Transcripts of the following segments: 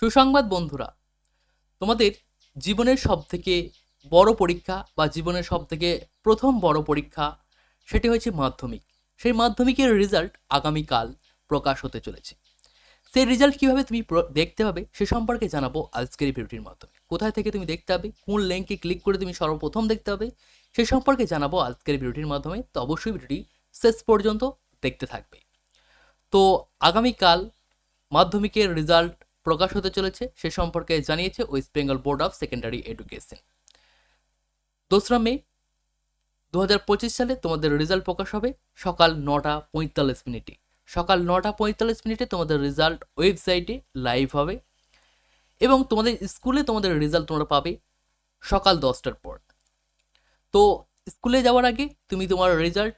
সুসংবাদ বন্ধুরা, তোমাদের জীবনের সব থেকে বড় পরীক্ষা বা জীবনের সব থেকে প্রথম বড় পরীক্ষা সেটি হচ্ছে মাধ্যমিক। সেই মাধ্যমিকের রেজাল্ট আগামীকাল প্রকাশ হতে চলেছে। সেই রেজাল্ট কীভাবে তুমি দেখতে হবে সে সম্পর্কে জানাব আজকের এই ভিডিওটির মাধ্যমে। কোথায় থেকে তুমি দেখতে হবে, কোন লিঙ্কে ক্লিক করে তুমি সর্বপ্রথম দেখতে হবে সে সম্পর্কে জানাব আজকের ভিডিওটির মাধ্যমে। তো অবশ্যই ভিডিওটি শেষ পর্যন্ত দেখতে থাকবে। তো আগামীকাল মাধ্যমিকের রেজাল্ট প্রকাশ হতে চলেছে, সে সম্পর্কে জানিয়েছে West Bengal Board of Secondary Education. দোসরা মে দু হাজার পঁচিশ সালে তোমাদের রেজাল্ট প্রকাশ হবে সকাল নটা পঁয়তাল্লিশ মিনিটে। সকাল নটা পঁয়তাল্লিশ মিনিটে তোমাদের রেজাল্ট ওয়েবসাইটে লাইভ হবে এবং তোমাদের স্কুলে তোমাদের রেজাল্ট তোমরা পাবে সকাল দশটার পর। তো স্কুলে যাওয়ার আগে তুমি তোমার রেজাল্ট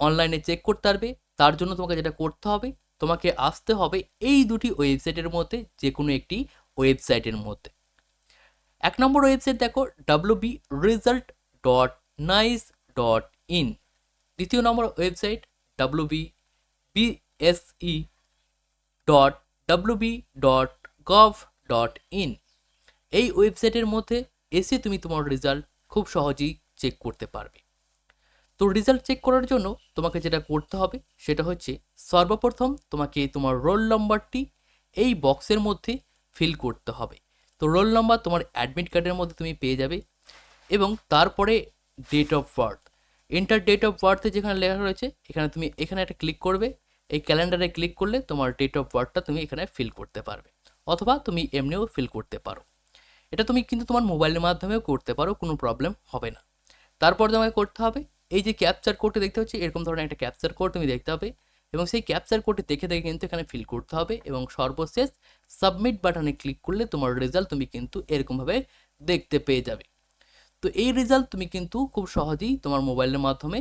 অনলাইনে চেক করতে পারবে, তার জন্য তোমাকে যেটা করতে হবে তোমাকে আসতে হবে এই দুটি ওয়েবসাইটের মধ্যে যে কোনো একটি ওয়েবসাইটের মধ্যে। এক নম্বর ওয়েবসাইট দেখো W B result dot nice dot in দ্বিতীয় নম্বর website W B BSE dot W B dot gov dot in এই ওয়েবসাইটের মধ্যে এসে তুমি তোমার রেজাল্ট খুব সহজেই চেক করতে পারবে। তো রেজাল্ট চেক করার জন্য তোমাকে যেটা করতে হবে সেটা হচ্ছে সর্বপ্রথম তোমাকে তোমার রোল নম্বরটি এই বক্সের মধ্যে ফিল করতে হবে। তো রোল নম্বর তোমার অ্যাডমিট কার্ডের মধ্যে তুমি পেয়ে যাবে এবং তারপরে date of birth enter date of বার্থে যেখানে লেখা রয়েছে, এখানে তুমি এখানে একটা ক্লিক করবে। এই ক্যালেন্ডারে ক্লিক করলে তোমার ডেট অফ বার্থটা তুমি এখানে ফিল করতে পারবে অথবা তুমি এমনিও ফিল করতে পারো। এটা তুমি কিন্তু তোমার মোবাইলের মাধ্যমেও করতে পারো, কোনো প্রবলেম হবে না। তারপর তোমাকে করতে হবে এই যে ক্যাপচার কোডটা দেখতে হচ্ছে এরকম ধরনের একটা ক্যাপচার কোড তুমি দেখতে হবে এবং সেই ক্যাপচার কোডটি দেখে দেখে কিন্তু এখানে ফিল করতে হবে এবং সর্বশেষ সাবমিট বাটনে ক্লিক করলে তোমার রেজাল্ট তুমি কিন্তু এরকমভাবে দেখতে পেয়ে যাবে। তো এই রেজাল্ট তুমি কিন্তু খুব সহজেই তোমার মোবাইলের মাধ্যমে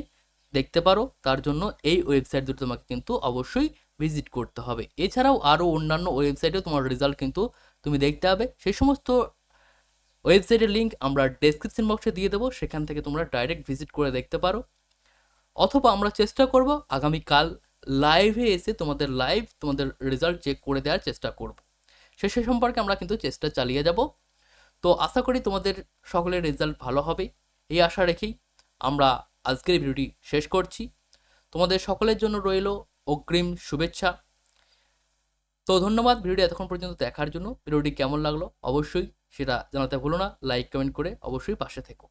দেখতে পারো, তার জন্য এই ওয়েবসাইট দুটো তোমাকে কিন্তু অবশ্যই ভিজিট করতে হবে। এছাড়াও আরও অন্যান্য ওয়েবসাইটেও তোমার রেজাল্ট কিন্তু তুমি দেখতে হবে সেই সমস্ত ওয়েবসাইটের লিঙ্ক আমরা ডেসক্রিপশন বক্সে দিয়ে দেবো, সেখান থেকে তোমরা ডাইরেক্ট ভিজিট করে দেখতে পারো। অথবা আমরা চেষ্টা করব আগামীকাল লাইভে এসে তোমাদের লাইভ তোমাদের রেজাল্ট চেক করে দেওয়ার চেষ্টা করব। সে সম্পর্কে আমরা কিন্তু চেষ্টা চালিয়ে যাব। তো আশা করি তোমাদের সকলের রেজাল্ট ভালো হবে। এই আশা রেখেই আমরা আজকের ভিডিওটি শেষ করছি। তোমাদের সকলের জন্য রইল অগ্রিম শুভেচ্ছা। তো ধন্যবাদ ভিডিওটি এতক্ষণ পর্যন্ত দেখার জন্য। ভিডিওটি কেমন লাগল? অবশ্যই সেটা জানাতে ভুলো না লাইক কমেন্ট করে অবশ্যই পাশে থেকো।